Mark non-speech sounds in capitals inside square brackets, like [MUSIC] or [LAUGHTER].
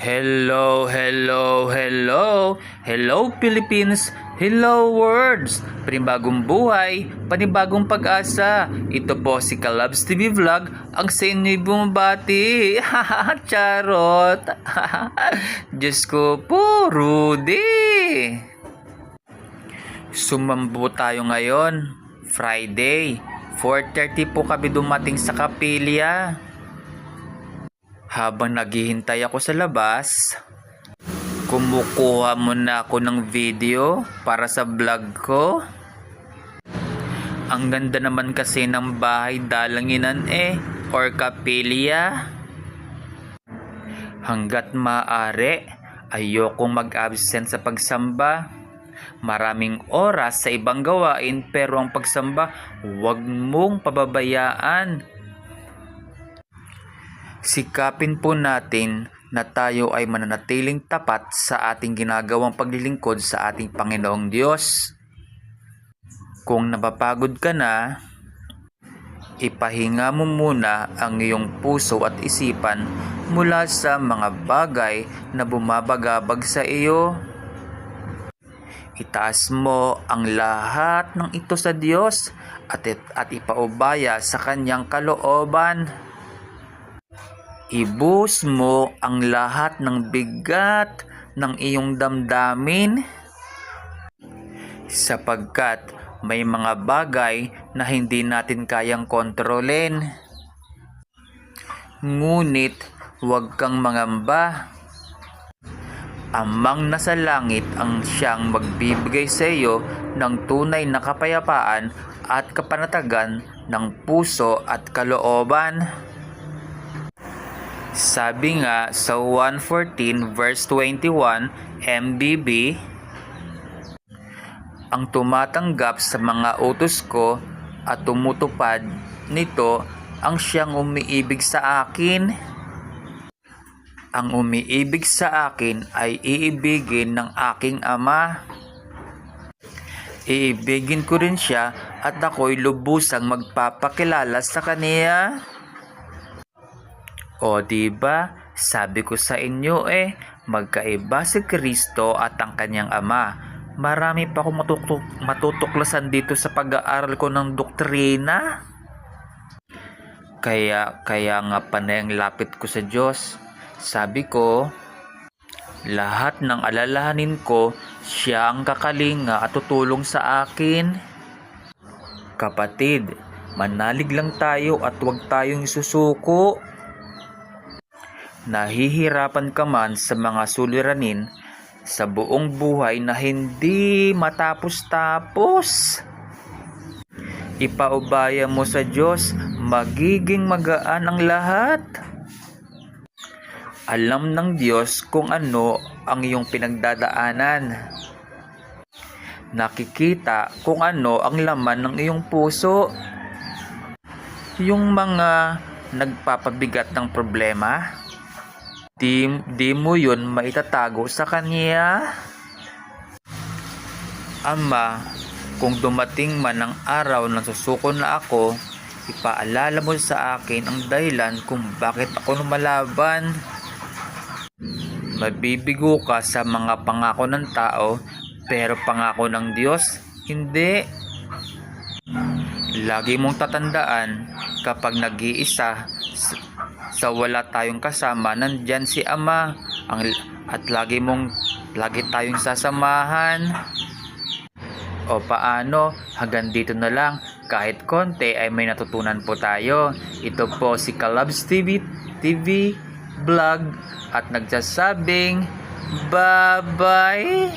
Hello, hello, hello. Hello Philippines. Hello words. Panibagong buhay, panibagong pag-asa. Ito po si Kalabs TV Vlog, ang sa inyo'y bumabati. [LAUGHS] Charot. [LAUGHS] Diyos ko po, Rudy. Sumambo tayo ngayon. Friday. 4.30 po kami dumating sa kapilya. Habang naghihintay ako sa labas, kumukuha muna ako ng video para sa vlog ko. Ang ganda naman kasi ng bahay dalanginan eh, or kapilya. Hanggat maaari, ayokong mag-absent sa pagsamba. Maraming oras sa ibang gawain pero ang pagsamba, huwag mong pababayaan. Sikapin po natin na tayo ay mananatiling tapat sa ating ginagawang paglilingkod sa ating Panginoong Diyos. Kung napapagod ka na, ipahinga mo muna ang iyong puso at isipan mula sa mga bagay na bumabagabag sa iyo. Itaas mo ang lahat ng ito sa Diyos at, at ipaubaya sa kanyang kalooban. Ibus mo ang lahat ng bigat ng iyong damdamin sapagkat may mga bagay na hindi natin kayang kontrolin. Ngunit huwag kang mangamba. Amang nasa langit ang siyang magbibigay sa iyo ng tunay na kapayapaan at kapanatagan ng puso at kalooban. Sabi nga sa 114 verse 21 MBB, ang tumatanggap sa mga utos ko at tumutupad nito ang siyang umiibig sa akin. Ang umiibig sa akin ay iibigin ng aking ama. Iibigin ko rin siya at ako'y lubusang magpapakilala sa kaniya. O di ba? Sabi ko sa inyo eh, magkaiba si Kristo at ang kanyang ama. Marami pa akong matutuk matutuklasan dito sa pag-aaral ko ng doktrina. Kaya, kaya nga panay ang lapit ko sa Diyos. Sabi ko, lahat ng alalahanin ko, siya ang kakalinga at tutulong sa akin. Kapatid, manalig lang tayo at huwag tayong isusuko. Nahihirapan ka man sa mga suliranin sa buong buhay na hindi matapos-tapos. Ipaubaya mo sa Diyos, magiging magaan ang lahat. Alam ng Diyos kung ano ang iyong pinagdadaanan. Nakikita kung ano ang laman ng iyong puso. Yung mga nagpapabigat ng problema, di, di mo yun maitatago sa Kanya. Ama, kung dumating man ang araw na susuko na ako, ipaalala mo sa akin ang dahilan kung bakit ako lumalaban. Mabibigo ka sa mga pangako ng tao, pero pangako ng Diyos, hindi. Lagi mong tatandaan, kapag nag-iisa, sa wala tayong kasama, nandyan si Ama, ang, at lagi mong, lagi tayong sasamahan. O paano, hanggang dito na lang, kahit konti ay may natutunan po tayo. Ito po si Kalabs TV, TV Vlog at nagsasabing, bye-bye!